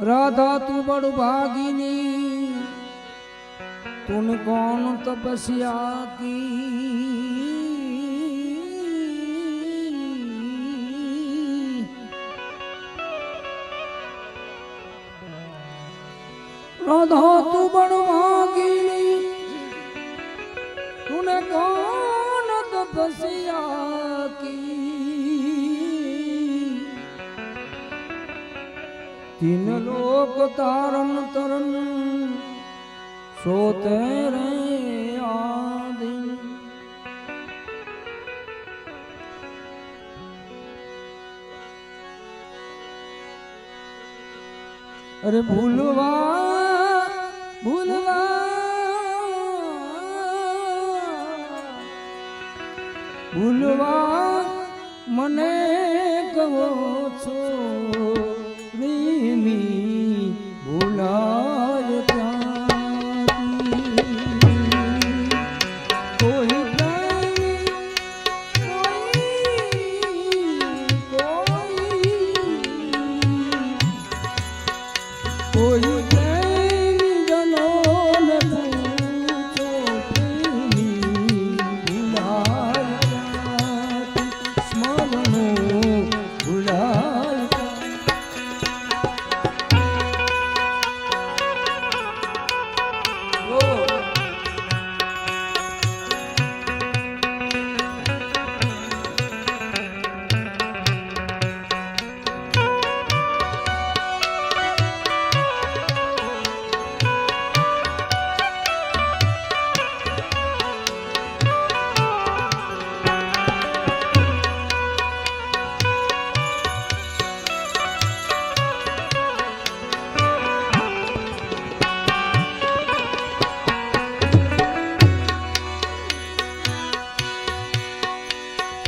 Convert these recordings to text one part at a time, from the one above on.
રાધા તું બડ ભાગીની તુન કોણ તપસ્યા કી રાધા તું બડ ભાગીની તુન કોણ તપસ્યા तीन लोक तारन तरन सोते रे आदिन અરે ભૂલવા ભૂલવા ભૂલવા મને કહો છો नेमि भुला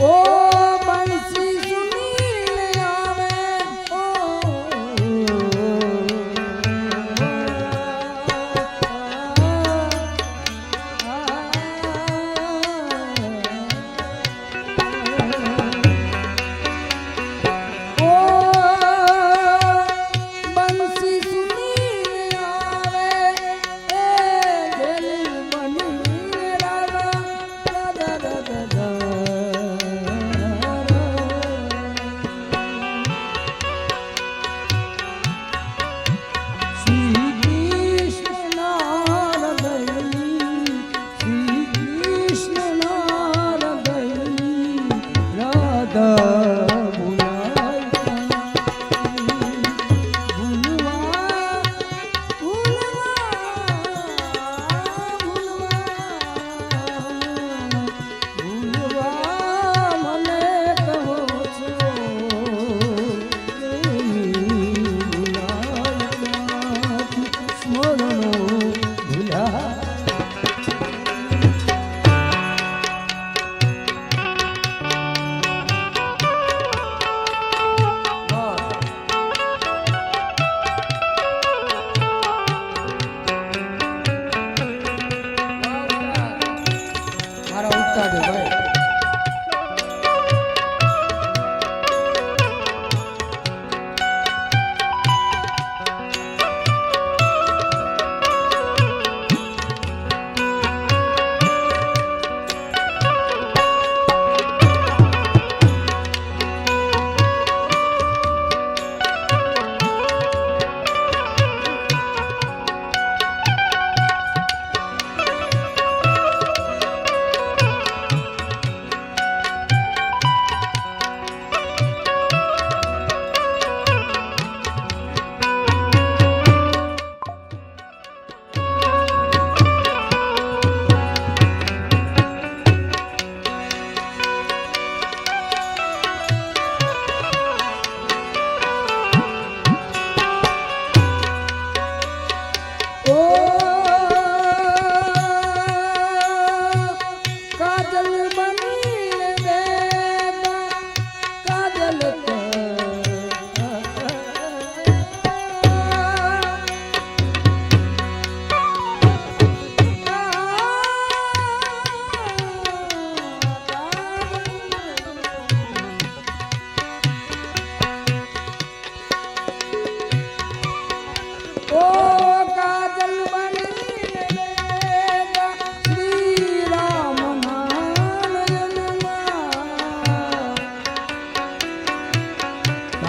Oh!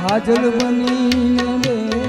કાજલ બનીને બેજા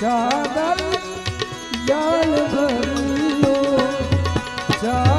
સાદર જાળ ભર્યો જા